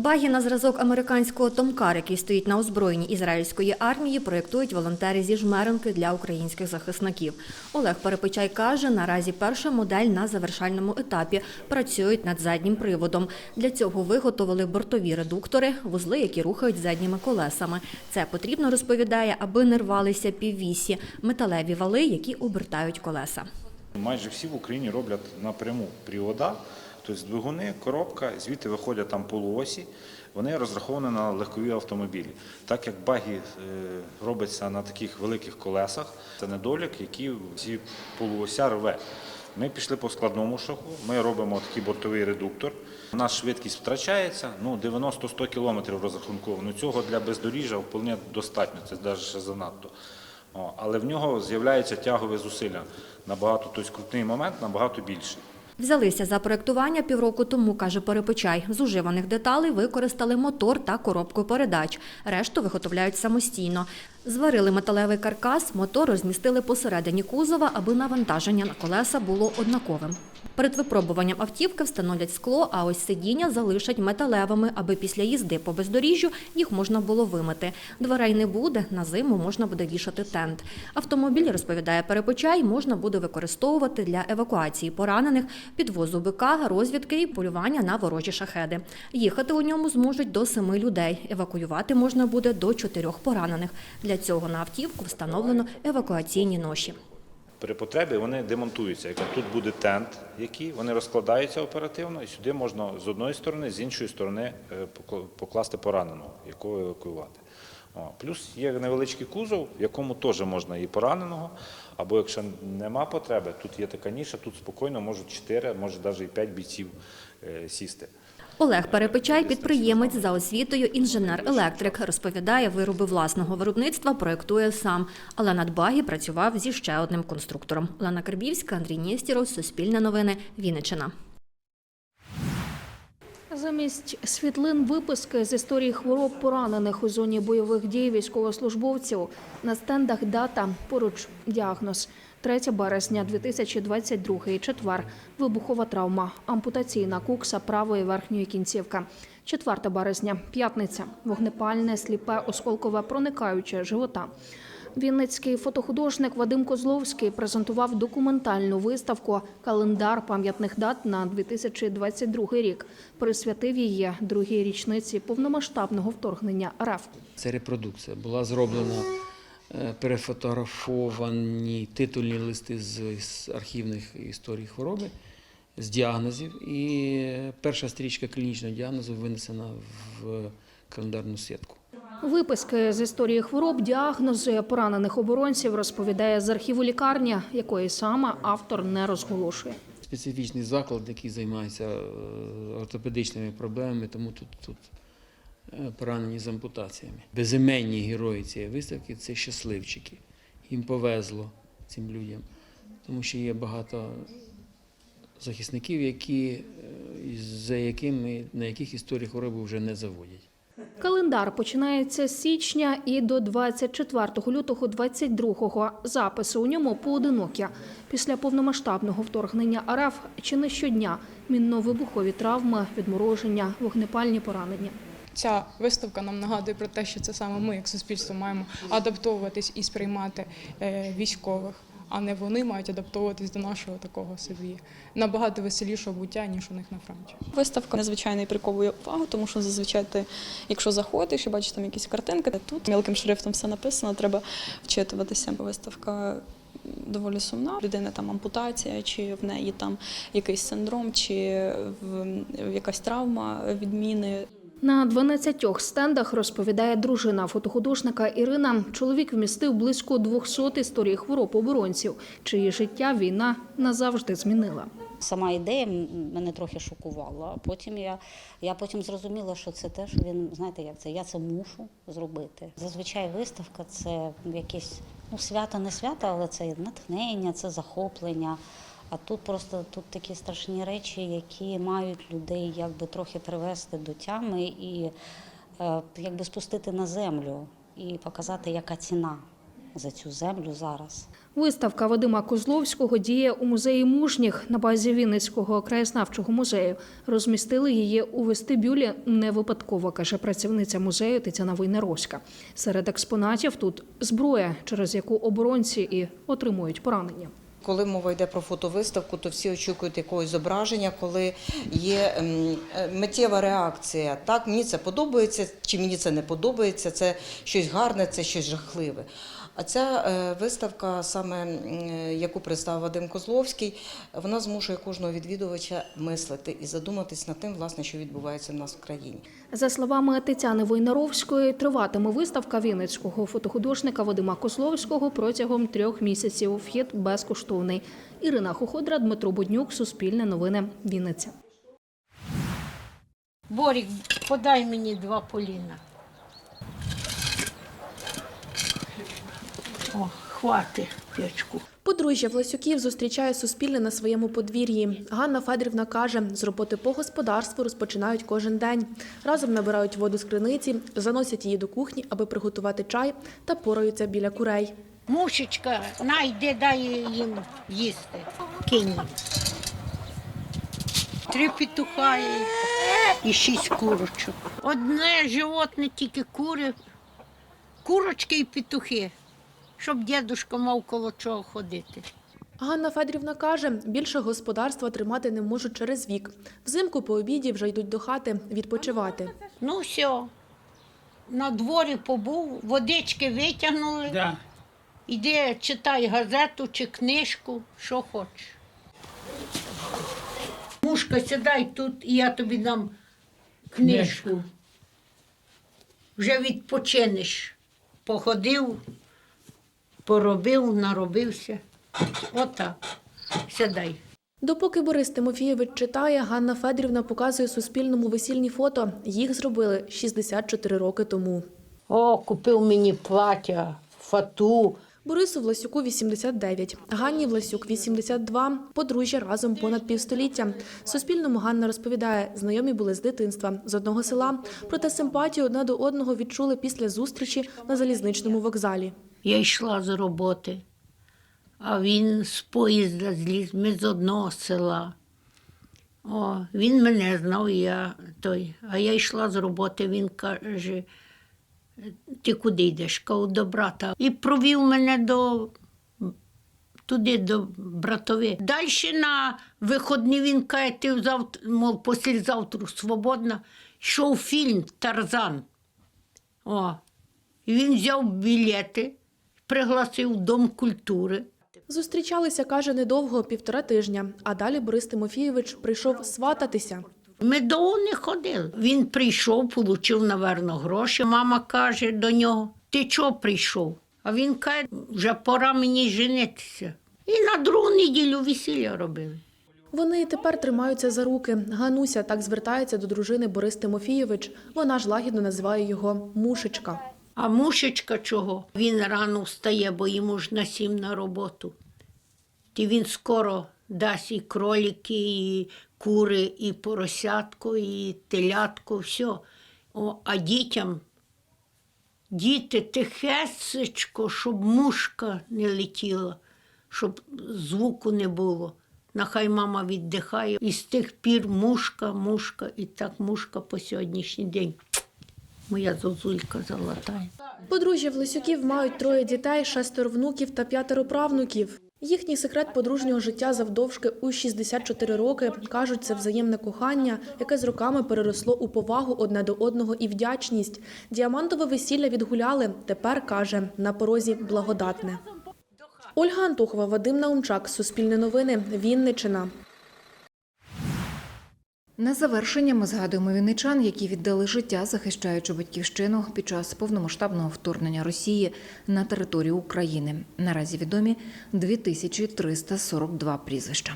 Багі на зразок американського Томкар, який стоїть на озброєнні ізраїльської армії, проєктують волонтери зі жмеренки для українських захисників. Олег Перепечай каже, наразі перша модель на завершальному етапі працюють над заднім приводом. Для цього виготовили бортові редуктори, вузли, які рухають задніми колесами. Це потрібно, розповідає, аби не рвалися піввісі, металеві вали, які обертають колеса. Майже всі в Україні роблять напряму привода, тобто двигуни, коробка, звідти виходять там полуосі. Вони розраховані на легкові автомобілі. Так як багі е, робиться на таких великих колесах, це недолік, який ці полуося рве. Ми пішли по складному шляху, ми робимо такий бортовий редуктор. У нас швидкість втрачається, ну 90-100 км розрахунково. Цього для бездоріжжя вполне достатньо, це навіть ще занадто. О, але в нього з'являється тягове зусилля набагато, тобто крутний момент набагато більший. Взялися за проєктування півроку тому, каже Перепечай. З уживаних деталей використали мотор та коробку передач. Решту виготовляють самостійно. Зварили металевий каркас, мотор розмістили посередині кузова, аби навантаження на колеса було однаковим. Перед випробуванням автівки встановлять скло, а ось сидіння залишать металевими, аби після їзди по бездоріжжю їх можна було вимити. Дверей не буде, на зиму можна буде вішати тент. Автомобіль, розповідає Перепочай, можна буде використовувати для евакуації поранених, підвозу бика, розвідки і полювання на ворожі шахеди. Їхати у ньому зможуть до семи людей. Евакуювати можна буде до чотирьох поранених. Для цього на автівку встановлено евакуаційні ноші. При потребі вони демонтуються. Як тут буде тент, який вони розкладаються оперативно, і сюди можна з одної сторони, з іншої сторони е, покласти пораненого, якого евакуювати. Плюс є невеличкий кузов, в якому теж можна і пораненого, або якщо нема потреби, тут є така ніша, тут спокійно можуть 4, може навіть і 5 бійців е, сісти. Олег Перепечай, підприємець за освітою, інженер-електрик, розповідає, вироби власного виробництва проектує сам, але над баги працював зі ще одним конструктором. Лена Карбівська, Андрій Нєстіров, Суспільне новини, Вінниччина. Замість світлин виписки з історії хвороб поранених у зоні бойових дій військовослужбовців на стендах дата поруч діагноз. 3 березня 2022 четвер. Вибухова травма, ампутаційна кукса правої верхньої кінцівки. 4 березня, п'ятниця, вогнепальне, сліпе, осколкове, проникаюче живота. Вінницький фотохудожник Вадим Козловський презентував документальну виставку Календар пам'ятних дат на 2022 рік. Присвятив її другій річниці повномасштабного вторгнення РФ. Це репродукція. Була зроблена е, перефотографовані титульні листи з, архівних історій хвороби, з діагнозів. І перша стрічка клінічного діагнозу винесена в календарну сітку. Виписки з історії хвороб, діагнози поранених оборонців розповідає з архіву лікарні, якої саме автор не розголошує. Специфічний заклад, який займається е, ортопедичними проблемами, тому тут, тут е, поранені з ампутаціями. Безіменні герої цієї виставки це щасливчики. Їм повезло цим людям, тому що є багато захисників, які, е, за якими, на яких історії хвороби вже не заводять. Календар починається з січня і до 24 лютого 22-го. Записи у ньому поодинокі. Після повномасштабного вторгнення РФ чи не щодня мінно-вибухові травми, відмороження, вогнепальні поранення. Ця виставка нам нагадує про те, що це саме ми, як суспільство, маємо адаптовуватись і сприймати е, військових, а не вони мають адаптовуватись до нашого такого собі набагато веселішого буття, ніж у них на фронті. Виставка надзвичайно приковує увагу, тому що зазвичай ти, якщо заходиш і бачиш там якісь картинки, тут мілким шрифтом все написано, треба вчитуватися. Виставка доволі сумна. Людина там ампутація, чи в неї там якийсь синдром, чи в- якась травма відміни. На 12 стендах розповідає дружина фотохудожника Ірина. Чоловік вмістив близько 200 історій хвороб оборонців, чиї життя війна назавжди змінила. Сама ідея мене трохи шокувала. Потім я, я потім зрозуміла, що це теж він, знаєте, як це, я це мушу зробити. Зазвичай виставка це якесь ну, свято, не свято, але це натхнення, це захоплення. А тут просто тут такі страшні речі, які мають людей якби трохи привести до тями і е, якби спустити на землю і показати, яка ціна за цю землю зараз. Виставка Вадима Козловського діє у музеї мужніх на базі Вінницького краєзнавчого музею. Розмістили її у вестибюлі не випадково, каже працівниця музею Тетяна Войнаровська. Серед експонатів тут зброя, через яку оборонці і отримують поранення. Коли мова йде про фотовиставку, то всі очікують якогось зображення, коли є ем, е, миттєва реакція. Так, мені це подобається, чи мені це не подобається, це щось гарне, це щось жахливе. А ця е, виставка, саме яку представив Вадим Козловський, вона змушує кожного відвідувача мислити і задуматись над тим, власне, що відбувається в нас в країні. За словами Тетяни Войнаровської, триватиме виставка вінницького фотохудожника Вадима Кословського протягом трьох місяців. Вхід безкоштовний. Ірина Хуходра, Дмитро Буднюк, Суспільне новини, Вінниця. Борік, подай мені два поліна. О, хвати печку. Подружжя Власюків зустрічає Суспільне на своєму подвір'ї. Ганна Федорівна каже, з роботи по господарству розпочинають кожен день. Разом набирають воду з криниці, заносять її до кухні, аби приготувати чай та пораються біля курей. Мушечка, найде, дай їм їсти. Кинь. Три петуха і, і шість курочок. Одне животне, тільки кури, курочки і петухи, щоб дідушка мав коло чого ходити. Ганна Федорівна каже, більше господарства тримати не можуть через вік. Взимку по обіді вже йдуть до хати відпочивати. Ну все, на дворі побув, водички витягнули. Да. Іди, читай газету чи книжку, що хочеш. Мушка, сідай тут, і я тобі дам книжку. Вже відпочинеш. Походив, поробив, наробився. Отак. Сідай. Допоки Борис Тимофійович читає, Ганна Федорівна показує Суспільному весільні фото. Їх зробили 64 роки тому. О, купив мені плаття, фату. Борису Власюку 89, Ганні Власюк 82, подружжя разом понад півстоліття. Суспільному Ганна розповідає, знайомі були з дитинства, з одного села, проте симпатію одне до одного відчули після зустрічі на залізничному вокзалі. Я йшла з роботи, а він з поїзда зліз, ми з одного села. О, він мене знав, я той. А я йшла з роботи, він каже, ти куди йдеш? Кажу, до брата. І провів мене до туди, до братови. Далі на виходні він каже, ти завтра, мов, післязавтра свободна. Йшов фільм Тарзан. О, і він взяв білети, пригласив Дом культури. Зустрічалися, каже, недовго, півтора тижня, а далі Борис Тимофійович прийшов свататися. Ми довго не ходили. Він прийшов, отримав, напевно, гроші. Мама каже до нього: ти чого прийшов? А він каже, вже пора мені женитися. І на другу неділю весілля робили. Вони і тепер тримаються за руки. Гануся так звертається до дружини Борис Тимофійович. Вона ж лагідно називає його мушечка. А мушечка чого? Він рано встає, бо йому ж на сім на роботу. І він скоро дасть і кролики, і кури, і поросятку, і телятку, все. О, а дітям, діти, тихесечко, щоб мушка не летіла, щоб звуку не було. Нехай мама віддихає. І з тих пір мушка, мушка, і так мушка по сьогоднішній день. Моя зозулька золота. Подружжя Власюків мають троє дітей, шестеро внуків та п'ятеро правнуків. Їхній секрет подружнього життя завдовжки у 64 роки кажуть, це взаємне кохання, яке з роками переросло у повагу одне до одного і вдячність. Діамантове весілля відгуляли. Тепер каже на порозі благодатне. Ольга Антухова, Вадим Наумчак, Суспільне новини, Вінничина. На завершення ми згадуємо вінничан, які віддали життя, захищаючи батьківщину під час повномасштабного вторгнення Росії на територію України. Наразі відомі 2342 прізвища.